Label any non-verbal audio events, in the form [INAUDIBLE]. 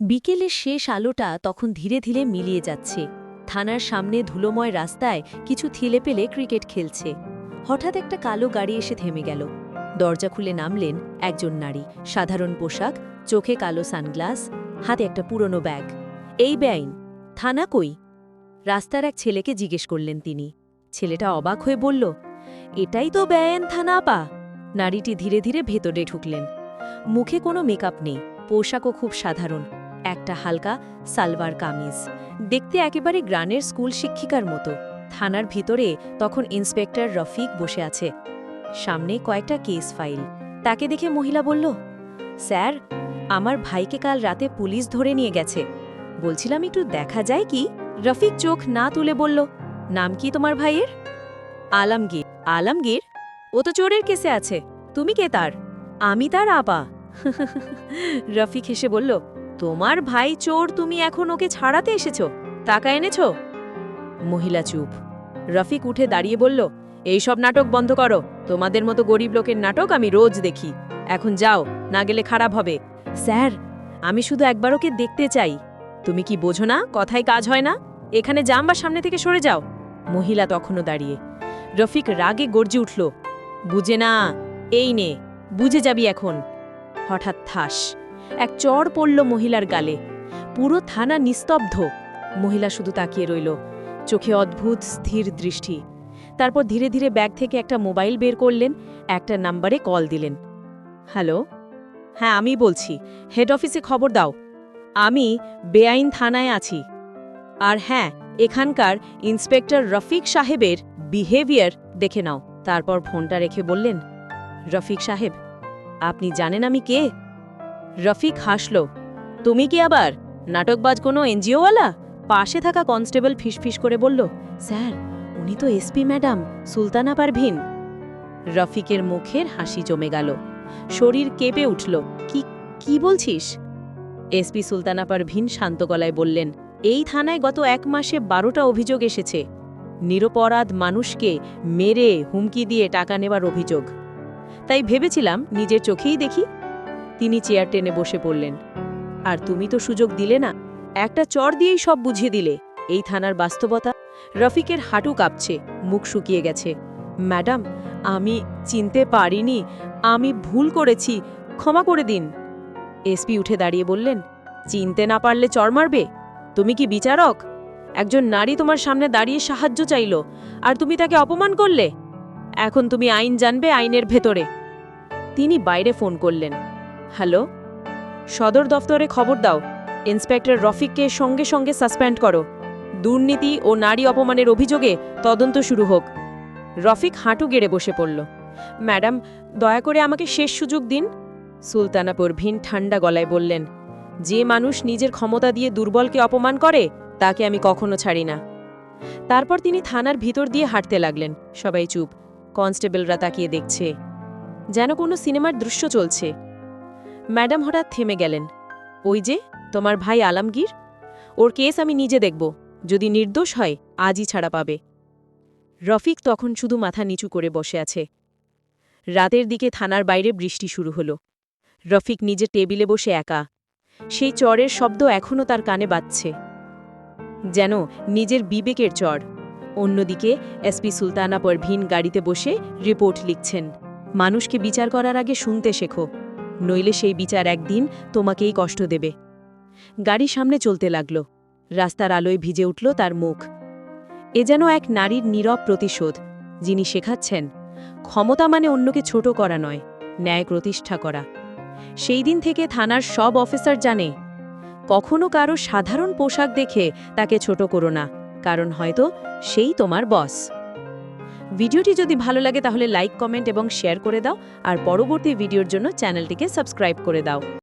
বিকেলের শেষ আলোটা তখন ধীরে ধীরে মিলিয়ে যাচ্ছে। থানার সামনে ধুলোময় রাস্তায় কিছু পেলে ক্রিকেট খেলছে। হঠাৎ একটা কালো গাড়ি এসে থেমে গেল। দরজা খুলে নামলেন একজন নারী। সাধারণ পোশাক, চোখে কালো সানগ্লাস, হাতে একটা পুরনো ব্যাগ। এই বেআইন থানা কই? রাস্তার এক ছেলেকে জিজ্ঞেস করলেন তিনি। ছেলেটা অবাক হয়ে বলল, এটাই তো বেআইন থানা আপা। নারীটি ধীরে ধীরে ভেতরে ঢুকলেন। মুখে কোনো মেকআপ নেই। পোশাকও খুব সাধারণ। একটা হালকা সালভার কামিজ। দেখতে একেবারে গ্রানের স্কুল শিক্ষিকার মতো। থানার ভিতরে তখন ইন্সপেক্টর রফিক বসে আছে। সামনে কয়েকটা কেস ফাইল। তাকে দেখে মহিলা বলল, স্যার, আমার ভাইকে কাল রাতে পুলিশ ধরে নিয়ে গেছে। বলছিলাম একটু দেখা যায় কি? রফিক চোখ না তুলে বলল, নাম কি তোমার ভাইয়ের? আলমগীর। আলমগীর? ও তো চোরের কেসে আছে। তুমি কে তার? আমি তার আপা। [LAUGHS] রফিক হেসে বলল তোমার ভাই চোর তুমি এখন ওকে ছাড়াতে এসেছ, টাকা এনেছো? মহিলা চুপ। রফিক উঠে দাঁড়িয়ে বলল এইসব নাটক বন্ধ করো। তোমাদের মতো গরিব লোকের নাটক আমি রোজ দেখি। এখন যাও, না গেলে খারাপ হবে। স্যার, আমি শুধু একবার ওকে দেখতে চাই। তুমি কি বোঝো না কথায় কাজ হয় না? এখানে যাম বা সামনে থেকে সরে যাও। মহিলা তখনও দাঁড়িয়ে। রফিক রাগে গর্জে উঠল, বুঝে না, এই নে, বুঝে যাবি এখন। হঠাৎ থাস এক চড় পড়ল মহিলার গালে। পুরো থানা নিস্তব্ধ। মহিলা শুধু তাকিয়ে রইল। চোখে অদ্ভুত, স্থির দৃষ্টি। তারপর ধীরে ধীরে ব্যাগ থেকে একটা মোবাইল বের করলেন, একটা নাম্বারে কল দিলেন। হ্যালো? হ্যাঁ আমি বলছি, হেড অফিসে খবর দাও। আমি বেআইন থানায় আছি। আর হ্যাঁ এখানকার ইন্সপেক্টর রফিক সাহেবের বিহেভিয়ার দেখে নাও। তারপর ফোনটা রেখে বললেন, রফিক সাহেব, আপনি জানেন আমি কে? রফিক হাসল, তুমি কি আবার নাটকবাজ কোনো এনজিওওয়ালা? পাশে থাকা কনস্টেবল ফিসফিস করে বলল, স্যার, উনি তো এসপি ম্যাডাম, সুলতানা পারভিন। রফিকের মুখের হাসি জমে গেল, শরীর কেঁপে উঠল, কি কি বলছিস? এসপি সুলতানা পারভিন শান্ত গলায় বললেন, এই থানায় গত এক মাসে বারোটা অভিযোগ এসেছে। নিরপরাধ মানুষকে মেরে হুমকি দিয়ে টাকা নেবার অভিযোগ। তাই ভেবেছিলাম নিজের চোখেই দেখি তিনি চেয়ার টেনে বসে পড়লেন। আর তুমি তো সুযোগ দিলে না, একটা চর দিয়েই সব বুঝিয়ে দিলে। এই থানার বাস্তবতা? রফিকের হাঁটু কাঁপছে, মুখ শুকিয়ে গেছে। ম্যাডাম, আমি চিনতে পারিনি, আমি ভুল করেছি, ক্ষমা করে দিন। এসপি উঠে দাঁড়িয়ে বললেন, চিনতে না পারলে চর মারবে? তুমি কি বিচারক? একজন নারী তোমার সামনে দাঁড়িয়ে সাহায্য চাইল, আর তুমি তাকে অপমান করলে? এখন তুমি আইন জানবে আইনের ভেতরে। তিনি বাইরে ফোন করলেন। হ্যালো? সদর দফতরে খবর দাও। ইন্সপেক্টর রফিককে সঙ্গে সঙ্গে সাসপেন্ড করো। দুর্নীতি ও নারী অপমানের অভিযোগে তদন্ত শুরু হোক। রফিক হাঁটু গেড়ে বসে পড়ল। ম্যাডাম, দয়া করে আমাকে শেষ সুযোগ দিন। সুলতানা পরভিন ঠান্ডা গলায় বললেন, যে মানুষ নিজের ক্ষমতা দিয়ে দুর্বলকে অপমান করে, তাকে আমি কখনো ছাড়ি না। তারপর তিনি থানার ভিতর দিয়ে হাঁটতে লাগলেন। সবাই চুপ। কনস্টেবলরা তাকিয়ে দেখছে। যেন কোনো সিনেমার দৃশ্য চলছে। ম্যাডাম হঠাৎ থেমে গেলেন। ওই যে, তোমার ভাই আলমগীর? ওর কেস আমি নিজে দেখব। যদি নির্দোষ হয়, আজই ছাড়া পাবে। রফিক তখন শুধু মাথা নিচু করে বসে আছে। রাতের দিকে থানার বাইরে বৃষ্টি শুরু হলো। রফিক নিজের টেবিলে বসে একা। সেই চরের শব্দ এখনও তার কানে বাজছে। যেন নিজের বিবেকের চর। অন্যদিকে এসপি সুলতানা পরভিন গাড়িতে বসে রিপোর্ট লিখছেন। মানুষকে বিচার করার আগে শুনতে শেখো। নইলে সেই বিচার একদিন তোমাকেই কষ্ট দেবে। গাড়ি সামনে চলতে লাগল। রাস্তার আলোয় ভিজে উঠল তার মুখ। এ যেন এক নারীর নীরব প্রতিশোধ, যিনি শেখাচ্ছেন, ক্ষমতা মানে অন্যকে ছোট করা নয়, ন্যায় প্রতিষ্ঠা করা। সেই দিন থেকে থানার সব অফিসার জানে, কখনো কারও সাধারণ পোশাক দেখে তাকে ছোট করো না, কারণ হয়তো সেই তোমার বস। ভিডিওটি যদি ভালো লাগে তাহলে লাইক, কমেন্ট এবং শেয়ার করে দাও, আর পরবর্তী ভিডিওর জন্য চ্যানেলটিকে সাবস্ক্রাইব করে দাও।